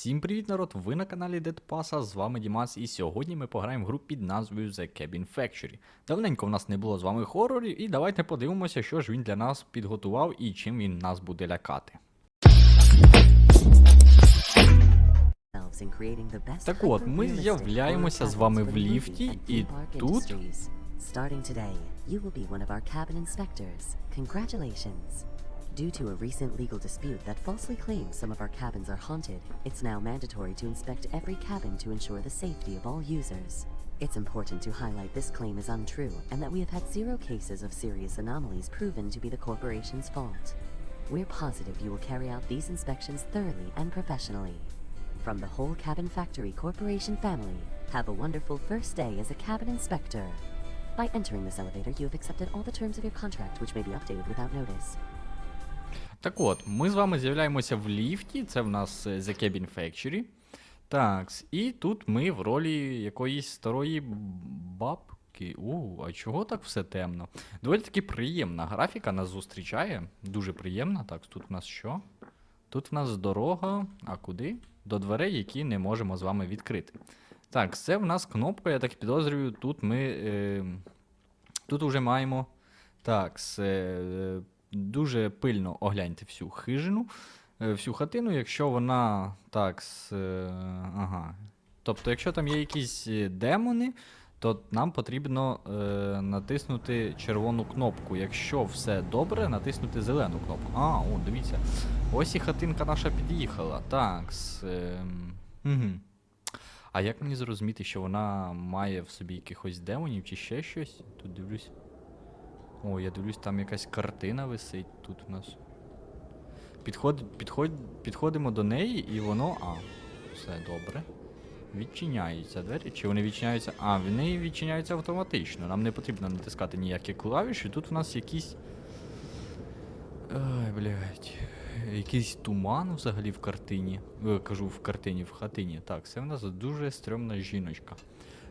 Всім привіт, народ! Ви на каналі Дедпаса, з вами Дімас, і сьогодні ми пограємо в гру під назвою The Cabin Factory. Давненько в нас не було з вами хорорів, і давайте подивимося, що ж він для нас підготував і чим він нас буде лякати. Так от, ми з'являємося з вами в ліфті, і тут Starting today, you will be one of our cabin inspectors. Congratulations. Due to a recent legal dispute that falsely claims some of our cabins are haunted, it's now mandatory to inspect every cabin to ensure the safety of all users. It's important to highlight this claim is untrue and that we have had zero cases of serious anomalies proven to be the corporation's fault. We're positive you will carry out these inspections thoroughly and professionally. From the whole Cabin Factory Corporation family, have a wonderful first day as a cabin inspector. By entering this elevator, you have accepted all the terms of your contract, which may be updated without notice. Так от, ми з вами з'являємося в ліфті, це в нас е, The Cabin Factory. Так, і тут ми в ролі якоїсь старої бабки. У, а чого так все темно? Доволі таки приємна графіка нас зустрічає. Дуже приємна. Так, тут в нас що? Тут в нас дорога. А куди? До дверей, які не можемо з вами відкрити. Так, це в нас кнопка, я так підозрюю. Тут ми. Е, тут вже маємо. Так, це, е, дуже пильно огляньте всю хижину, е, всю хатину, якщо вона. Так, с, е, ага. Тобто, якщо там є якісь е, демони, то нам потрібно е, натиснути червону кнопку. Якщо все добре, натиснути зелену кнопку. А, о, дивіться. Ось і хатинка наша під'їхала. Так. С, е, угу. А як мені зрозуміти, що вона має в собі якихось демонів чи ще щось? Тут дивлюсь. О, я дивлюсь, там якась картина висить тут у нас. Підход, підход, підходимо до неї і воно. А, все добре. Відчиняються двері. Чи вони відчиняються? А, вони відчиняються автоматично. Нам не потрібно натискати ніякі клавіші. Тут в нас якісь. Ай, блядь. Якийсь туман взагалі в картині. Е, кажу, в картині, в хатині. Так, це в нас дуже стрьомна жіночка.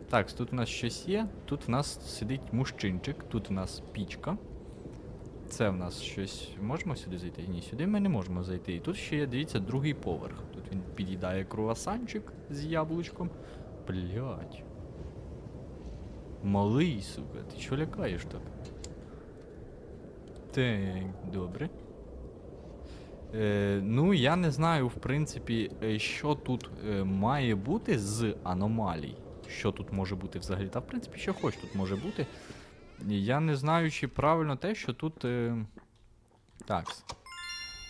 Так, тут у нас щось є. Тут в нас сидить мужчинчик, тут у нас пічка. Це в нас щось. Можемо сюди зайти? Ні, сюди ми не можемо зайти. І тут ще є, дивіться, другий поверх. Тут він під'їдає круасанчик з яблучком. Блять. Малий, сука, ти чого лякаєш так? Так, добре. Е, ну, я не знаю, в принципі, е, що тут е, має бути з аномалій. Що тут може бути взагалі? Та в принципі, що хоч тут може бути. Я не знаю, чи правильно те, що тут. Е... Так.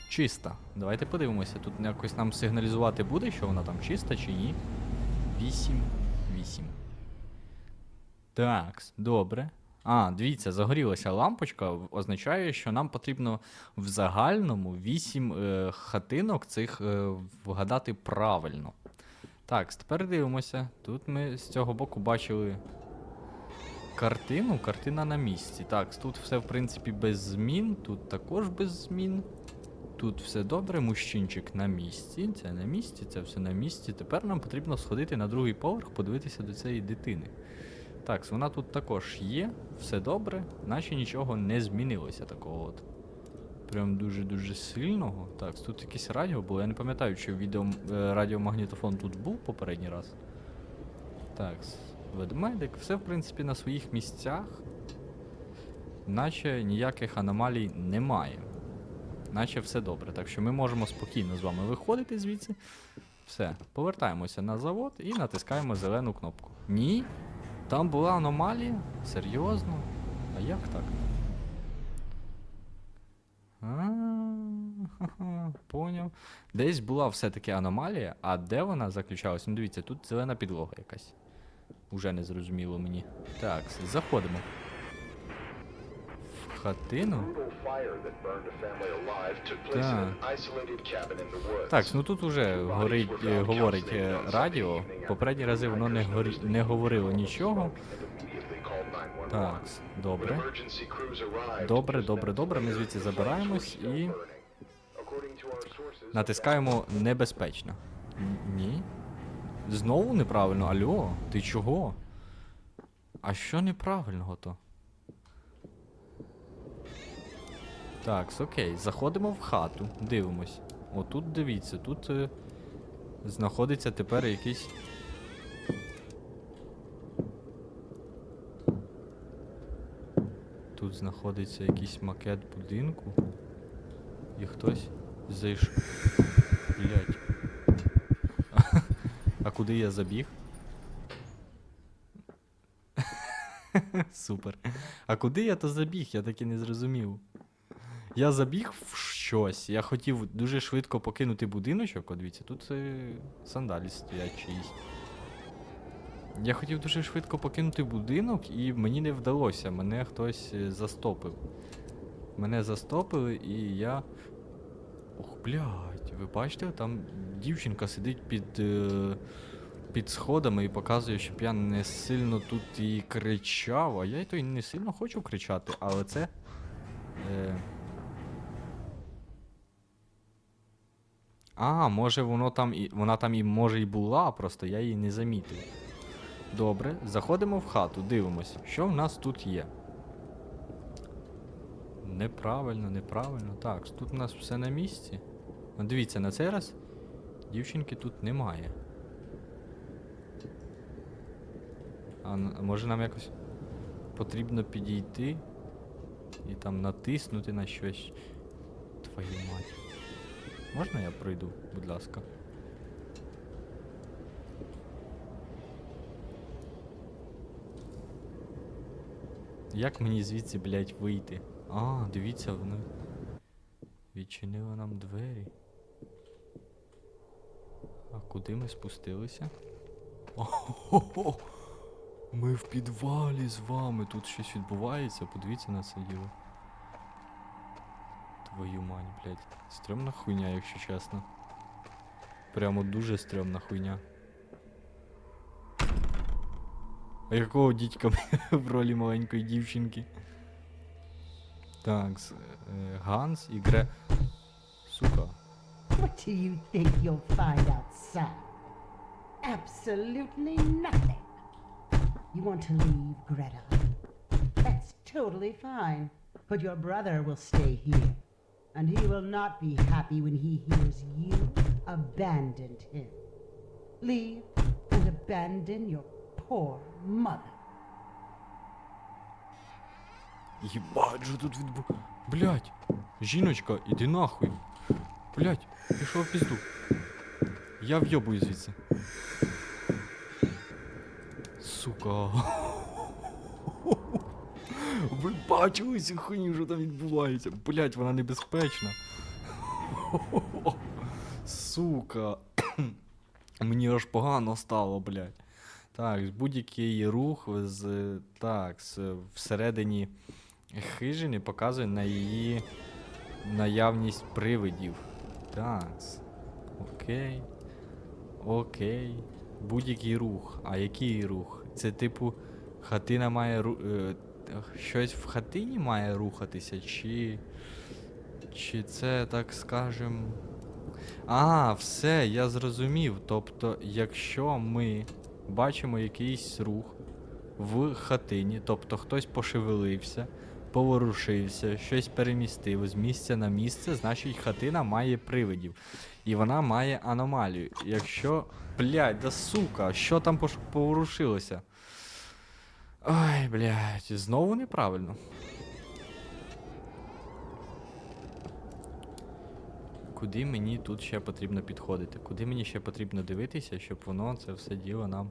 Чиста. Давайте подивимося. Тут якось нам сигналізувати буде, що вона там чиста чи ні. 8. 8. Так, добре. А, дивіться, загорілася лампочка, означає, що нам потрібно в загальному 8 е, хатинок цих е, вгадати правильно. Так, тепер дивимося. Тут ми з цього боку бачили картину. Картина на місці. Так, тут все, в принципі, без змін, тут також без змін. Тут все добре, мужчинчик на місці. Це на місці, це все на місці. Тепер нам потрібно сходити на другий поверх, подивитися до цієї дитини. Так, вона тут також є, все добре, наче нічого не змінилося такого от. Прям дуже-дуже сильного. Так, тут якесь радіо було. Я не пам'ятаю, чи відео е, радіомагнітофон тут був попередній раз. Так, ведмедик, все в принципі на своїх місцях. Наче ніяких аномалій немає. Наче все добре. Так що ми можемо спокійно з вами виходити звідси. Все, повертаємося на завод і натискаємо зелену кнопку. Ні. Там була аномалія? Серйозно? А як так? А, Поняв. Десь була все-таки аномалія, а де вона заключалась? Ну дивіться, тут зелена підлога якась. Уже не зрозуміло мені. Так, заходимо. В хатину. woods. Так, ну тут уже горить, е, говорить е, радіо. Попередні рази воно не, горі, не говорило нічого. Immediately called 911. Так, добре. Добре, добре, добре. Ми звідси забираємось і натискаємо небезпечно. Ні. Знову неправильно. Алло, ти чого? А що неправильного то? Так, окей, заходимо в хату, дивимось. Отут дивіться, тут е, знаходиться тепер якийсь. Тут знаходиться якийсь макет будинку. І хтось зайшов. Блять. А куди я забіг? Супер. А куди я то забіг? Я так і не зрозумів. Я забіг в щось. Я хотів дуже швидко покинути будиночок. О, дивіться, тут е, сандалі стоять чиїсь. Я хотів дуже швидко покинути будинок, і мені не вдалося. Мене хтось е, застопив. Мене застопили, і я. Ох, блядь, ви бачите, там дівчинка сидить під, е, під сходами і показує, щоб я не сильно тут і кричав, а я й то й не сильно хочу кричати, але це. Е... А, може воно там і. Вона там і може і була, просто я її не замітив. Добре, заходимо в хату, дивимось, що в нас тут є. Неправильно, неправильно. Так, тут у нас все на місці. Ну, дивіться, на цей раз дівчинки тут немає. А може нам якось потрібно підійти і там натиснути на щось. Твою мать. Можна я пройду, будь ласка? Як мені звідси, блядь, вийти? А, дивіться, вони відчинили нам двері. А куди ми спустилися? О-хо-хо! Ми в підвалі з вами. Тут щось відбувається. Подивіться на це діло. Твою мать, блядь. Стрьомна хуйня, якщо чесно. Прямо дуже стрьомна хуйня. А якого дідька в ролі маленької дівчинки? Так, е, Ганс і Гре. Сука. What do you think you'll find outside? Absolutely nothing. You want to leave, Greta? That's totally fine. But your brother will stay here. And he will not be happy when he hears you abandoned him. Leave and abandon your poor mother. Єбать, що тут відбу... Блять, жіночка, іди нахуй. Блять, пішов пізду. Я в'єбую звідси. Сука. Ви бачили цю хуйню, що там відбувається? Блять, вона небезпечна. Сука. Мені аж погано стало, блядь. Так, будь-який рух з. Так, з, всередині хижини показує на її наявність привидів. Так. Окей. Окей. Будь-який рух. А який рух? Це типу хатина має ру... е, щось в хатині має рухатися, чи. Чи це, так скажем. А, все, я зрозумів. Тобто, якщо ми бачимо якийсь рух в хатині, тобто хтось пошевелився, поворушився, щось перемістив з місця на місце, значить хатина має привидів. І вона має аномалію. Якщо. Блядь, да сука, що там поворушилося? Ай, блядь, знову неправильно. Куди мені тут ще потрібно підходити? Куди мені ще потрібно дивитися, щоб воно це все діло нам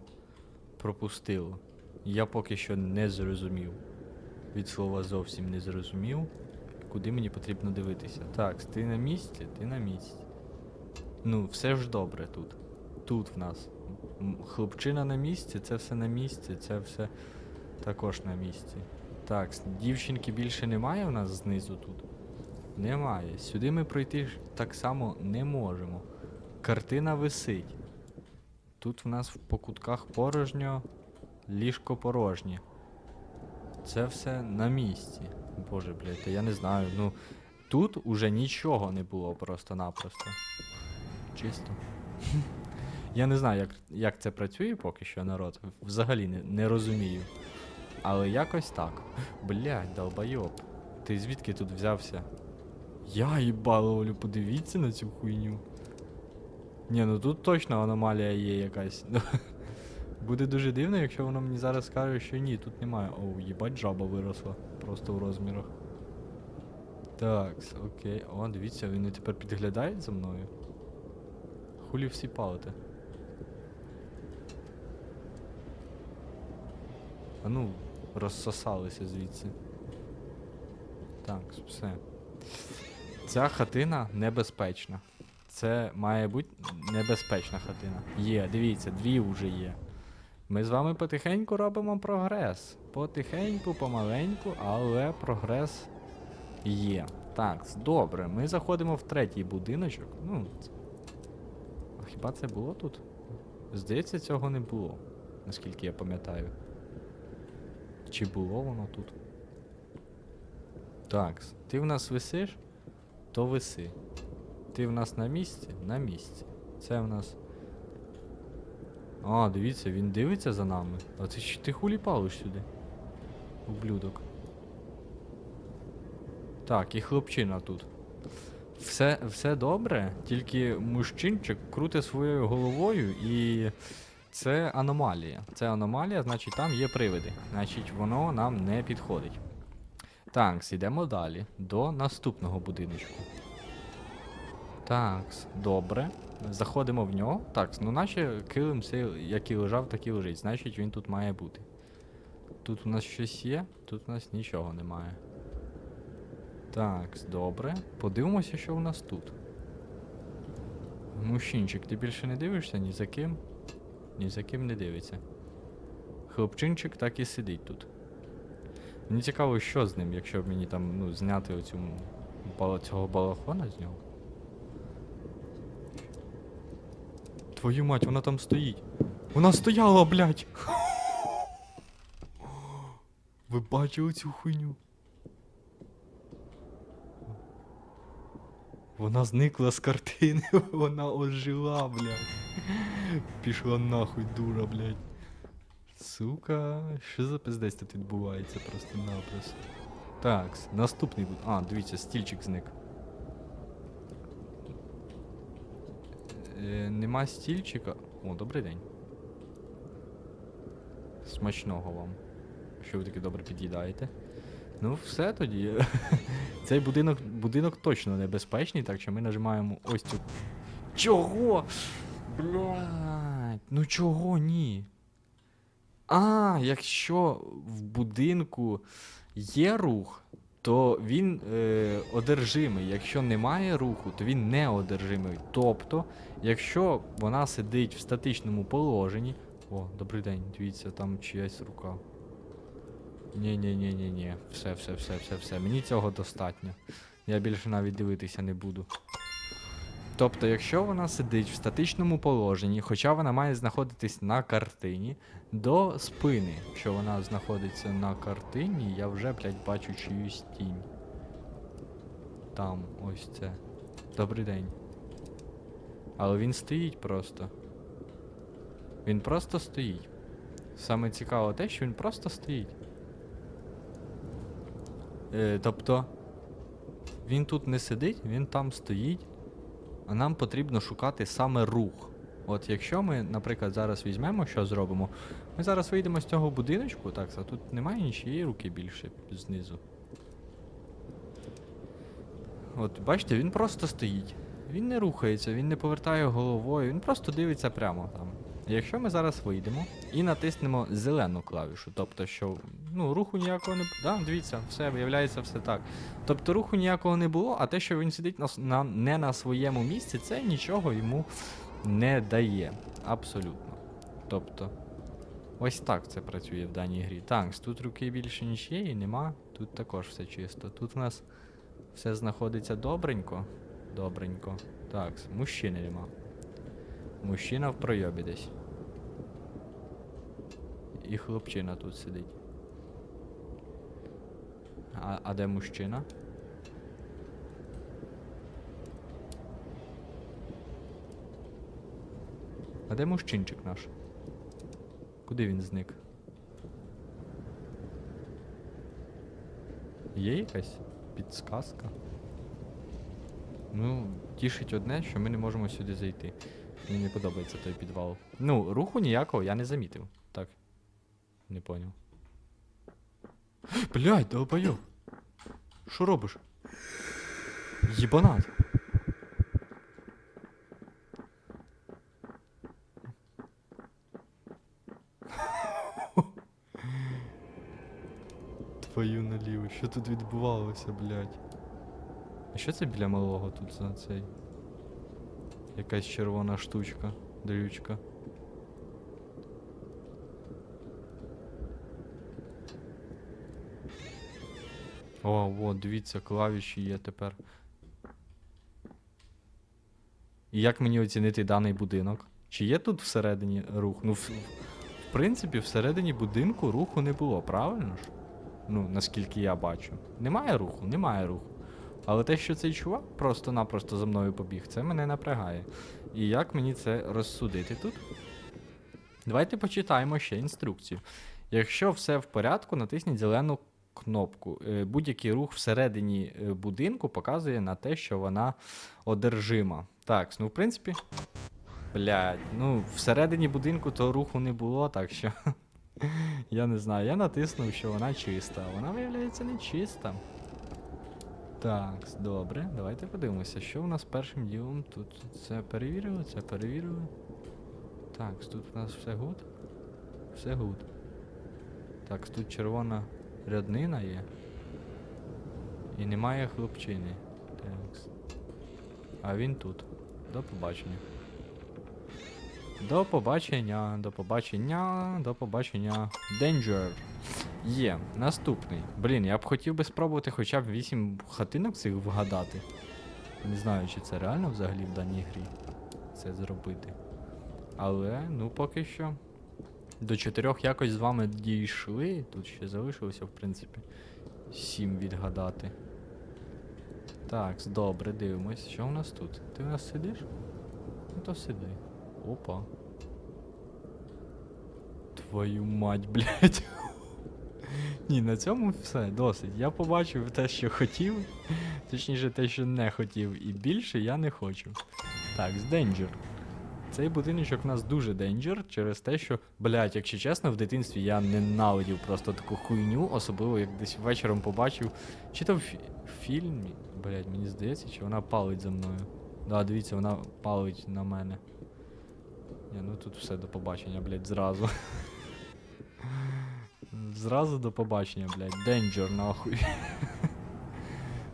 пропустило? Я поки що не зрозумів. Від слова зовсім не зрозумів. Куди мені потрібно дивитися? Так, ти на місці, ти на місці. Ну, все ж добре тут. Тут в нас. Хлопчина на місці, це все на місці, це все також на місці. Так, дівчинки більше немає у нас знизу тут? Немає. Сюди ми пройти так само не можемо. Картина висить. Тут в нас по кутках порожньо, ліжко порожнє. Це все на місці. Боже, блядь, я не знаю. Ну, тут уже нічого не було просто-напросто. Чисто. Я не знаю, як, як це працює поки що народ. Взагалі не, не розумію. Але якось так. Блядь, долбойоб. Ти звідки тут взявся? Я їбало, Олю, подивіться на цю хуйню. Ні, ну тут точно аномалія є якась. Буде дуже дивно, якщо воно мені зараз скаже, що ні, тут немає. Оу, їбать, жаба виросла. Просто в розмірах. Так, окей. О, дивіться, вони тепер підглядають за мною. Хулі всі палите. А ну, розсосалися звідси. Так, все. Ця хатина небезпечна. Це має бути небезпечна хатина. Є, дивіться, дві вже є. Ми з вами потихеньку робимо прогрес. Потихеньку, помаленьку, але прогрес є. Так, добре, ми заходимо в третій будиночок. Ну. Хіба це було тут? Здається, цього не було, наскільки я пам'ятаю. Чи було воно тут? Так, ти в нас висиш, то виси. Ти в нас на місці? На місці. Це в нас. А, дивіться, він дивиться за нами. А ти, щ- ти хулі палиш сюди? Ублюдок. Так, і хлопчина тут. Все, все добре, тільки мужчинчик крутить своєю головою і. Це аномалія. Це аномалія, значить там є привиди. Значить, воно нам не підходить. Так, йдемо далі. До наступного будиночку. Так, добре. Заходимо в нього. Так, ну наче килим цей, як і лежав, так і лежить. Значить він тут має бути. Тут у нас щось є, тут у нас нічого немає. Так, добре. Подивимося, що у нас тут. Мужчинчик, ти більше не дивишся ні за ким? Ні за ким не дивиться. Хлопчинчик так і сидить тут. Мені цікаво, що з ним, якщо мені там ну, зняти оцю цього балахона з нього. Твою мать, вона там стоїть. Вона стояла, блядь! Ви бачили цю хуйню? Вона зникла з картини, вона ожила, блядь. Пішла нахуй, дура, блядь. Сука, що за пиздець тут відбувається просто-напросто. Так, наступний буде. А, дивіться, стільчик зник. Е, нема стільчика. О, добрий день. Смачного вам. Що ви таки добре під'їдаєте. Ну, все тоді. Цей будинок, будинок точно небезпечний, так що ми нажимаємо ось цю. Чого? Блядь, ну чого ні? А, якщо в будинку є рух, то він е, одержимий. Якщо немає руху, то він не одержимий. Тобто, якщо вона сидить в статичному положенні. О, добрий день, дивіться, там чиясь рука. ні ні ні ні ні Все, все, все, все, все. Мені цього достатньо. Я більше навіть дивитися не буду. Тобто, якщо вона сидить в статичному положенні, хоча вона має знаходитись на картині, до спини, якщо вона знаходиться на картині, я вже, блядь, бачу чиюсь тінь. Там, ось це. Добрий день. Але він стоїть просто. Він просто стоїть. Саме цікаво те, що він просто стоїть. Е, тобто, він тут не сидить, він там стоїть. Нам потрібно шукати саме рух. От якщо ми, наприклад, зараз візьмемо, що зробимо, ми зараз вийдемо з цього будиночку, так, а тут немає нічиєї руки більше знизу. От, бачите, він просто стоїть. Він не рухається, він не повертає головою, він просто дивиться прямо там. Якщо ми зараз вийдемо і натиснемо зелену клавішу, тобто, що ну, руху ніякого не Да, дивіться, все, виявляється все так. Тобто руху ніякого не було, а те, що він сидить на, на, не на своєму місці, це нічого йому не дає. Абсолютно. Тобто, ось так це працює в даній грі. Так, тут руки більше нічиєї нема, тут також все чисто. Тут у нас все знаходиться добренько. Добренько. Так, мужчини нема. Мужчина в пройобі десь. І хлопчина тут сидить. А, а де мужчина? А де мужчинчик наш? Куди він зник? Є якась підсказка? Ну, тішить одне, що ми не можемо сюди зайти. Мені не подобається той підвал. Ну, руху ніякого я не замітив. Так. Не поняв. Блядь, долбойоб. Що робиш? Єбанат. Твою наліво, що тут відбувалося, блядь? А що це біля малого тут за цей? Якась червона штучка, дрючка. О, от, дивіться, клавіші є тепер. І як мені оцінити даний будинок? Чи є тут всередині рух? Ну, в, в принципі, всередині будинку руху не було, правильно ж? Ну, наскільки я бачу. Немає руху, немає руху. Але те, що цей чувак просто-напросто за мною побіг, це мене напрягає. І як мені це розсудити тут? Давайте почитаємо ще інструкцію. Якщо все в порядку, натисніть зелену кнопку. Е, Будь-який рух всередині е, будинку показує на те, що вона одержима. Так, ну в принципі. Блядь, ну всередині будинку то руху не було, так що. Я не знаю, я натиснув, що вона чиста. Вона виявляється не чиста. Так, добре, давайте подивимося, що у нас першим ділом тут. Це перевірили, це перевірили. Так, тут у нас все гуд. Все гуд. Так, тут червона ряднина є. І немає хлопчини. Так. А він тут. До побачення. До побачення, до побачення, до побачення. Danger. Є, наступний. Блін, я б хотів би спробувати хоча б 8 хатинок цих вгадати. Не знаю, чи це реально взагалі в даній грі це зробити. Але, ну поки що. До чотирьох якось з вами дійшли. Тут ще залишилося, в принципі, 7 відгадати. Так, добре, дивимось. Що у нас тут? Ти у нас сидиш? Ну то сиди. Опа. Твою мать, блядь. Ні, на цьому все, досить. Я побачив те, що хотів, точніше те, що не хотів, і більше я не хочу. Так, з Danger. Цей будиночок у нас дуже Danger через те, що, блядь, якщо чесно, в дитинстві я ненавидів просто таку хуйню, особливо як десь вечором побачив. Чи то в фі- фільмі, блядь, мені здається, чи вона палить за мною. Да, дивіться, вона палить на мене. Ні, ну тут все до побачення, блядь, зразу. Зразу до побачення, блядь. Danger, нахуй.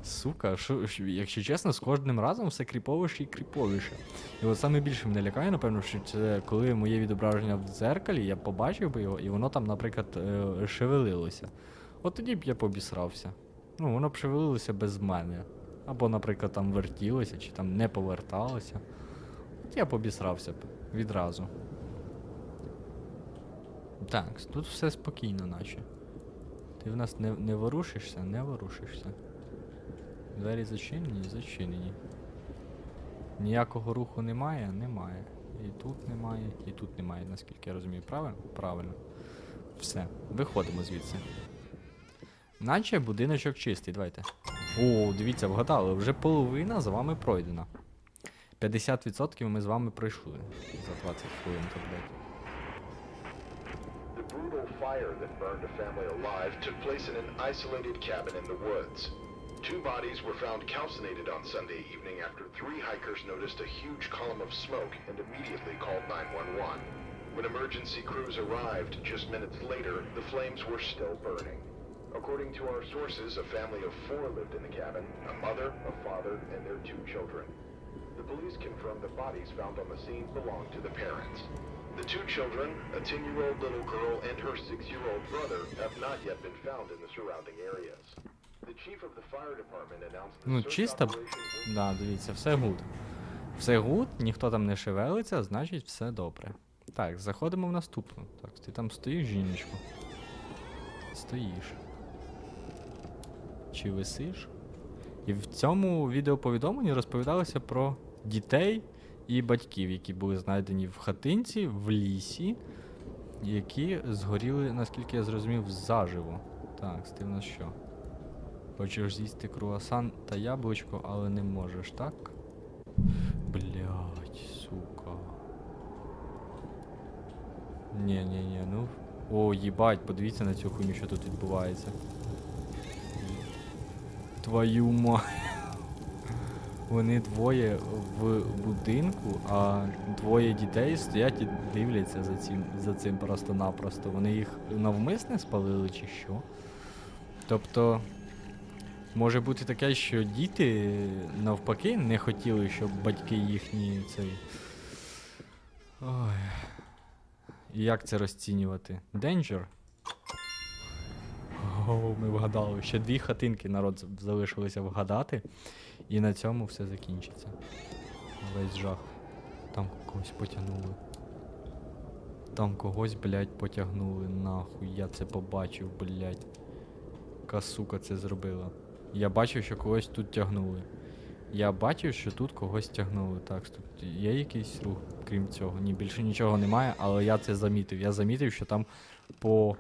Сука, що- якщо чесно, з кожним разом все кріповіше і кріповіше. І от саме більше мене лякає, напевно, що це коли моє відображення в дзеркалі, я побачив би його, і воно там, наприклад, е, шевелилося. От тоді б я побісрався. Ну, воно б шевелилося без мене. Або, наприклад, там вертілося, чи там не поверталося. От я побісрався б відразу. Так, тут все спокійно, наче. Ти в нас не, не ворушишся, не ворушишся. Двері зачинені, зачинені. Ніякого руху немає, немає. І тут немає, і тут немає, наскільки я розумію. Правильно? Правильно. Все, виходимо звідси. Наче будиночок чистий, давайте. О, дивіться, вгадали, вже половина з вами пройдена. 50% ми з вами пройшли за 20 хвилин, блядь. Brutal fire that burned a family alive took place in an isolated cabin in the woods. Two bodies were found calcinated on Sunday evening after three hikers noticed a huge column of smoke and immediately called 911. When emergency crews arrived just minutes later, the flames were still burning. According to our sources, a family of four lived in the cabin, a mother, a father, and their two children. The police confirmed the bodies found on the scene belonged to the parents. The two children, a 10-year-old little girl and her 6-year-old brother, have not yet been found in the surrounding areas. The chief of the fire department announced the Ну, чисто. Да, дивіться, все гуд. Все гуд, ніхто там не шевелиться, значить все добре. Так, заходимо в наступну. Так, ти там стоїш, жіночко? Стоїш. Чи висиш? І в цьому відеоповідомленні розповідалося про дітей і батьків, які були знайдені в хатинці, в лісі, які згоріли, наскільки я зрозумів, заживо. Так, ти в що? Хочеш з'їсти круасан та яблучко, але не можеш, так? Блять, сука. Ні, ні, ні, ну. О, їбать, подивіться на цю хуйню, що тут відбувається. Твою ма. Вони двоє в будинку, а двоє дітей стоять і дивляться за цим, за цим просто-напросто. Вони їх навмисне спалили чи що? Тобто, може бути таке, що діти навпаки не хотіли, щоб батьки їхні цей. Ой. Як це розцінювати? Danger? О, ми вгадали. Ще дві хатинки народ з- залишилося вгадати. І на цьому все закінчиться. Весь жах. Там когось потягнули. Там когось, блядь, потягнули. Нахуй. Я це побачив, блядь. Яка сука це зробила. Я бачив, що когось тут тягнули. Я бачив, що тут когось тягнули. Так, тут є якийсь рух, крім цього. Ні, більше нічого немає, але я це замітив. Я замітив, що там по.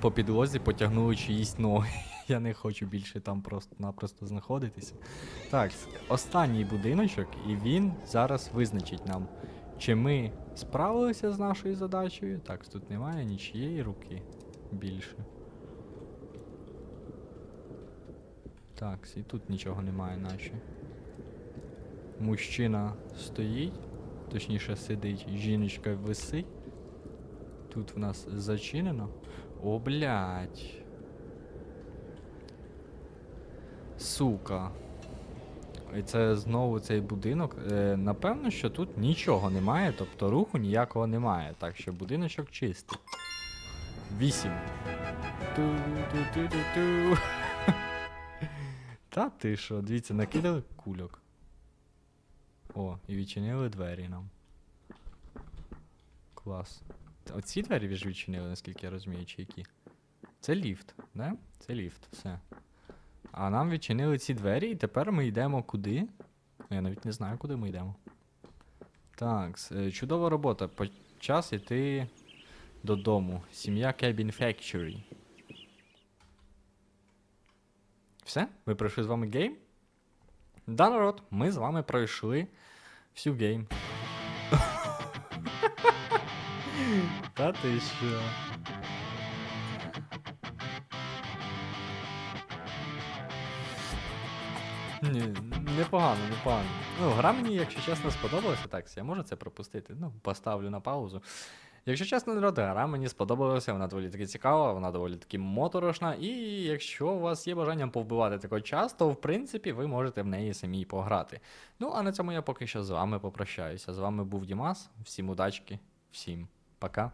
По підлозі потягнули чиїсь ноги. Я не хочу більше там просто-напросто знаходитися. Так, останній будиночок, і він зараз визначить нам, чи ми справилися з нашою задачею. Так, тут немає нічієї руки більше. Так, і тут нічого немає, наче. Мужчина стоїть, точніше сидить, жіночка висить. Тут в нас зачинено. О, блядь. Сука. І це знову цей будинок. Е, напевно, що тут нічого немає, тобто руху ніякого немає. Так що будиночок чистий. Вісім. Та ти що, дивіться, накидали кульок. О, і відчинили двері нам. Клас. Оці двері ж відчинили, наскільки я розумію, чи які? Це ліфт, не? Це ліфт, все. А нам відчинили ці двері, і тепер ми йдемо куди? Ну, Я навіть не знаю, куди ми йдемо. Так, е, чудова робота. Час іти додому. Сім'я Cabin Factory. Все? Ми пройшли з вами гейм? Да, народ, ми з вами пройшли всю гейм. Та ти що? Ні, непогано, непогано. Ну, гра мені, якщо чесно, сподобалася. Так, я можу це пропустити. Ну, поставлю на паузу. Якщо чесно, народ, гра мені сподобалася, вона доволі таки цікава, вона доволі таки моторошна. І якщо у вас є бажання повбивати такий час, то в принципі ви можете в неї самі пограти. Ну, а на цьому я поки що з вами попрощаюся. З вами був Дімас. Всім удачки, всім пока.